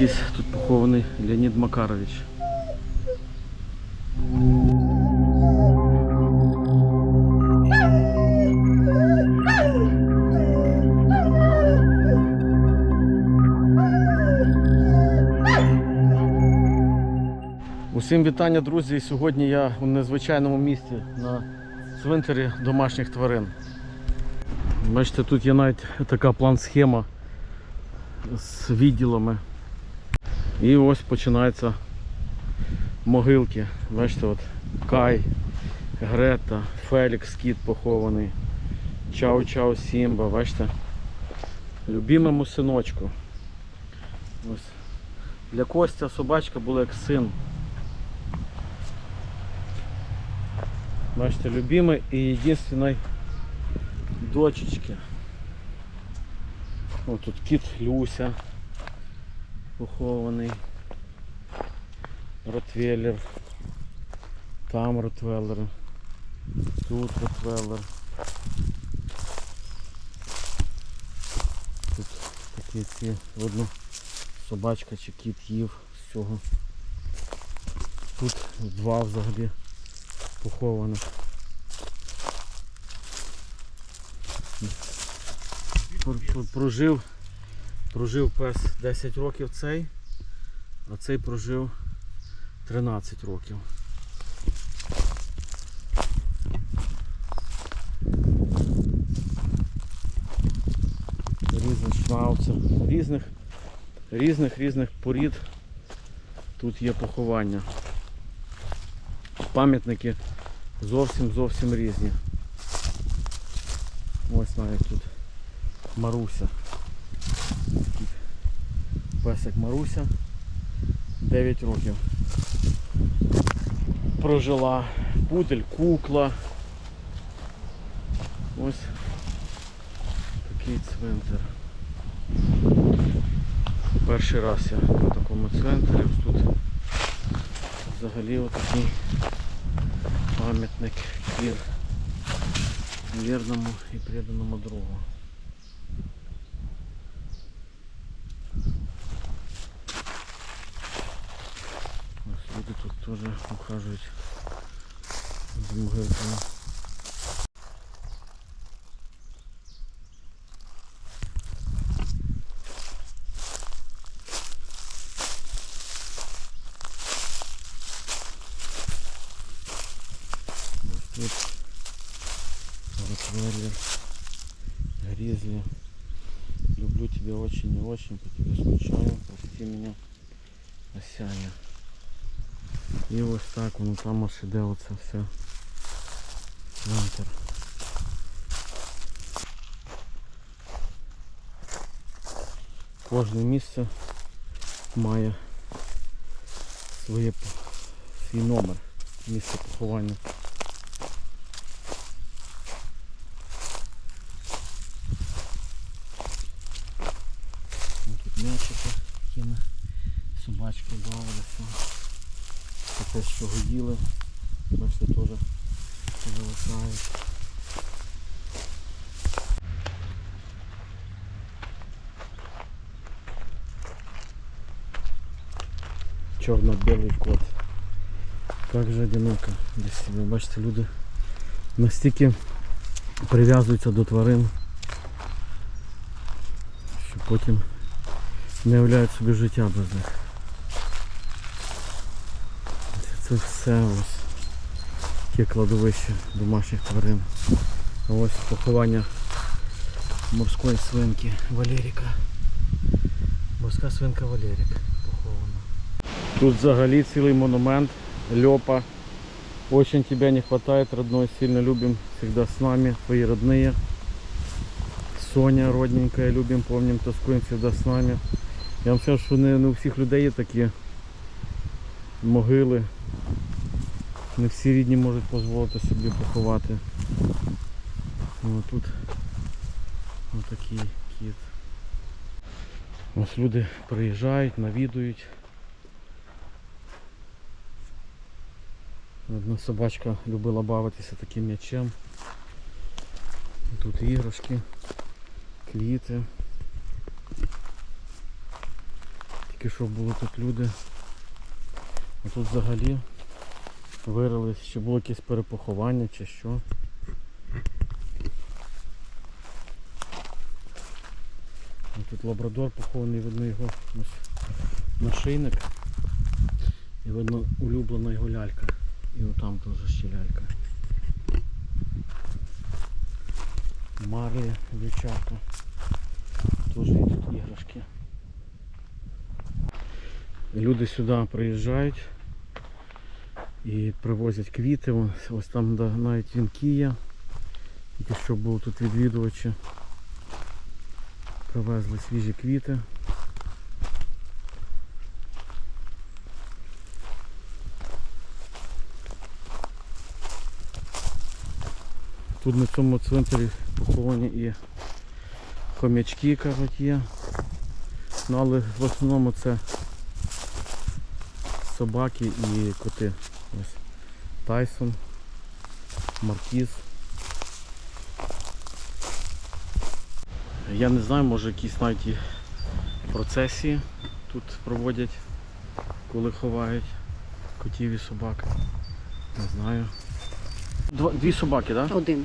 якийсь тут похований Леонід Макарович. Усім вітання, друзі. Сьогодні я у незвичайному місці на цвинтарі домашніх тварин. Бачите, тут є навіть така план-схема з відділами. І ось починаються могилки. Бачите, от Кай, Грета, Фелікс, кіт похований, Чау-Чау Сімба, бачите? Любимому синочку. Ось. Для Костя собачка була як син. Бачите, любимой и единственной дочечки. Ось тут кіт Люся похований. Ротвейлер. Там Ротвейлер. Тут Ротвейлер. Тут такі ці одну собачка чи кіт їв з цього. Тут два взагалі похованих. Пр- пр- Прожив, прожив пес 10 років цей, а цей прожив 13 років. Різних шнауців, різних, різних різних порід тут є поховання. Пам'ятники зовсім зовсім різні. Ось навіть тут Маруся. Песик Маруся. 9 років. Прожила. Пудель, кукла. Ось такий цвинтар. Перший раз я на такому цвинтарі. Ось тут взагалі отакий пам'ятник вір, вірному і преданому другу. Люди тут теж ухажують за могилками. Тут Ротвейлер, Гризли. Люблю тебя очень и очень, по тебе скучаю, прости меня, Осяня. І ось так воно там аж іде оце все. Центр. Кожне місце має своє, свій номер, місце поховання. Ось Тут м'ячики, які ми собачки бавилися. Це те, що їли. Бачите, теж залишають. Чорно-білий кот. Как же одиноко без себе. Бачите, люди настільки прив'язуються до тварин, що потім не уявляють собі життя без них. Це все ось таке кладовище домашніх тварин. Ось поховання морської свинки Валеріка. Морська свинка Валерік похована. Тут взагалі цілий монумент. Льопа. Очень тебя не хватает, родной, сильно любим, всегда с нами, твои родные. Соня родненькая, любим, помним, тоскуем, всегда с нами. Я вам скажу, що не, не у всіх людей є такі могили. Не всі рідні можуть дозволити собі поховати. О, тут отакий кіт. Ось люди приїжджають, навідують. Одна собачка любила бавитися таким м'ячем. Тут іграшки, квіти. Тільки що були тут люди. А тут взагалі вирились, чи було якесь перепоховання чи що. Тут лабрадор похований, видно його ось нашийник. І видно улюблена його лялька. І отам теж ще лялька. Марлі, дівчатка. Теж є тут іграшки. Люди сюди приїжджають і привозять квіти. Ось, там навіть вінки є. Тільки що були тут відвідувачі. Привезли свіжі квіти. Тут на цьому цвинтарі поховані і хомячки, кажуть, є. Ну але в основному це собаки і коти. Ось Тайсон, Маркіз. Я не знаю, може якісь навіть і процесії тут проводять, коли ховають котів і собак. Не знаю. Два, дві собаки, так? Да? Один.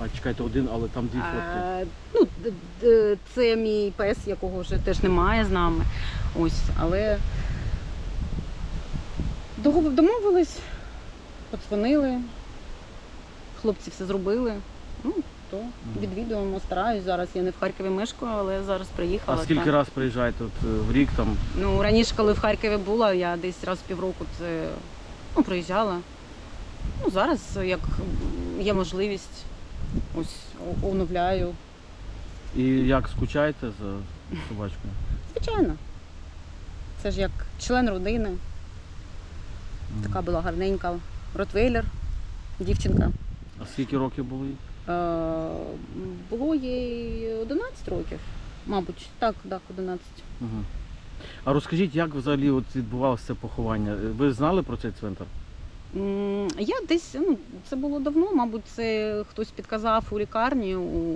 А чекайте, один, але там дві фотки. А, ну, це мій пес, якого вже теж немає з нами. Ось, але домовились, подзвонили, хлопці все зробили. Ну, то відвідуємо, стараюсь. Зараз я не в Харкові мешкаю, але зараз приїхала. А скільки раз приїжджаєте от, е, в рік там? Ну, раніше, коли в Харкові була, я десь раз в півроку це ну, приїжджала. Ну, зараз, як є можливість, ось оновляю. І як скучаєте за собачкою? Звичайно. Це ж як член родини. Така була гарненька. Ротвейлер, дівчинка. А скільки років було їй? Е, було їй 11 років, мабуть. Так, так, 11. Угу. А розкажіть, як взагалі от відбувалося це поховання? Ви знали про цей цвинтар? М, Я десь, ну, це було давно, мабуть, це хтось підказав у лікарні у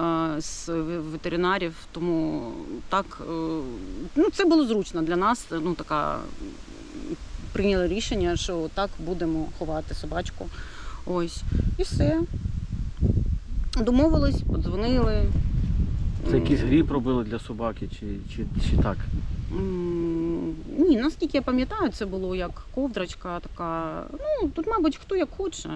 е, з ветеринарів, тому так, е, ну, це було зручно для нас. Ну, така, прийняли рішення, що так будемо ховати собачку. Ось. І все. Домовились, подзвонили. Це якийсь гріб робили для собаки чи, чи, чи так? Ні, наскільки я пам'ятаю, це було як ковдрочка така. Ну, тут, мабуть, хто як хоче.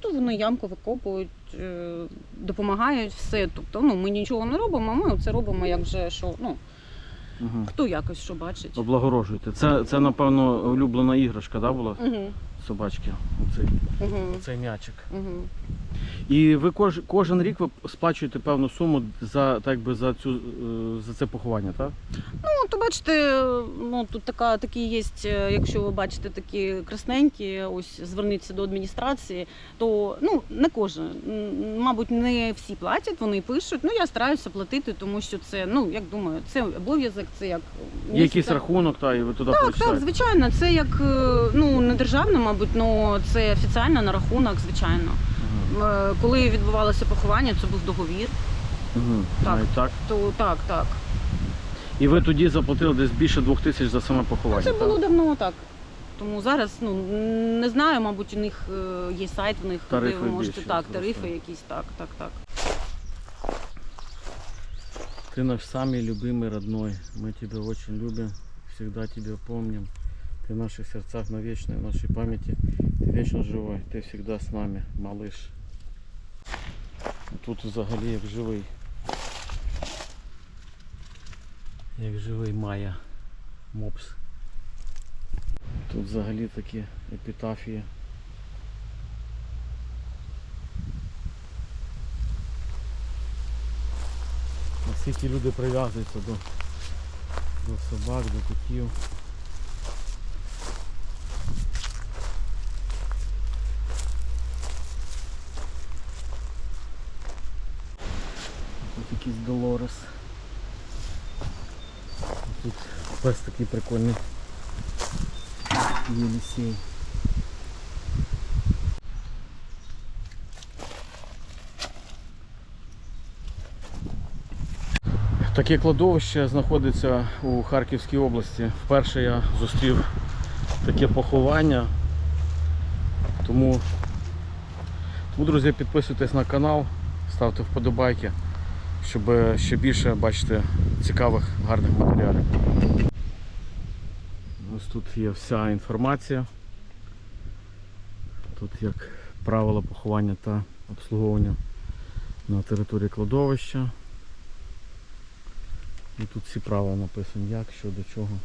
То вони ямку викопують, е, допомагають все. Тобто, ну, ми нічого не робимо, ми це робимо, як вже що, ну, Угу. хто якось що бачить. Облагорожуєте. Це, це, напевно, улюблена іграшка, да, була Угу, собачки? Оцей, угу, оцей м'ячик. угу. І ви кож, кожен рік ви сплачуєте певну суму за, так би, за, цю, е, за це поховання, так? Ну, то бачите, ну тут така такі є, е, якщо ви бачите такі красненькі, ось зверніться до адміністрації, то ну не кожен, мабуть, не всі платять, вони пишуть. Ну я стараюся платити, тому що це, ну як думаю, це обов'язок, це як Є якийсь рахунок, та, і ви туди Так, так, звичайно, це як е, ну не державна, мабуть, але це офіційно на рахунок, звичайно. Ага. Е, Коли відбувалося поховання, це був договір. Угу. Так. Навіть так. То так, так. І ви тоді заплатили десь більше двох тисяч за саме поховання. Це так? було давно так. Тому зараз ну не знаю, мабуть, у них е, є сайт, в них Тарифи де ви можете більші так, просто. тарифи якісь, так, так, так. Ты наш самый любимый родной. Мы тебя очень любим, всегда тебя помним. Ты в наших сердцах навечно, в нашей памяти. Ты вечно живой, ты всегда с нами, малыш. Тут взагалі як живий. Як живий Майя. Мопс. Тут взагалі такі епітафії. Наскільки люди прив'язуються до, до собак, до котів. Тут якийсь Долорес. Тут пес такий прикольний. Єлісей. Таке кладовище знаходиться у Харківській області. Вперше я зустрів таке поховання. Тому, тому друзі, підписуйтесь на канал, ставте вподобайки, щоб ще більше бачити цікавих, гарних матеріалів. Ось тут є вся інформація. Тут як правила поховання та обслуговування на території кладовища. І тут всі правила написані, як, що, до чого.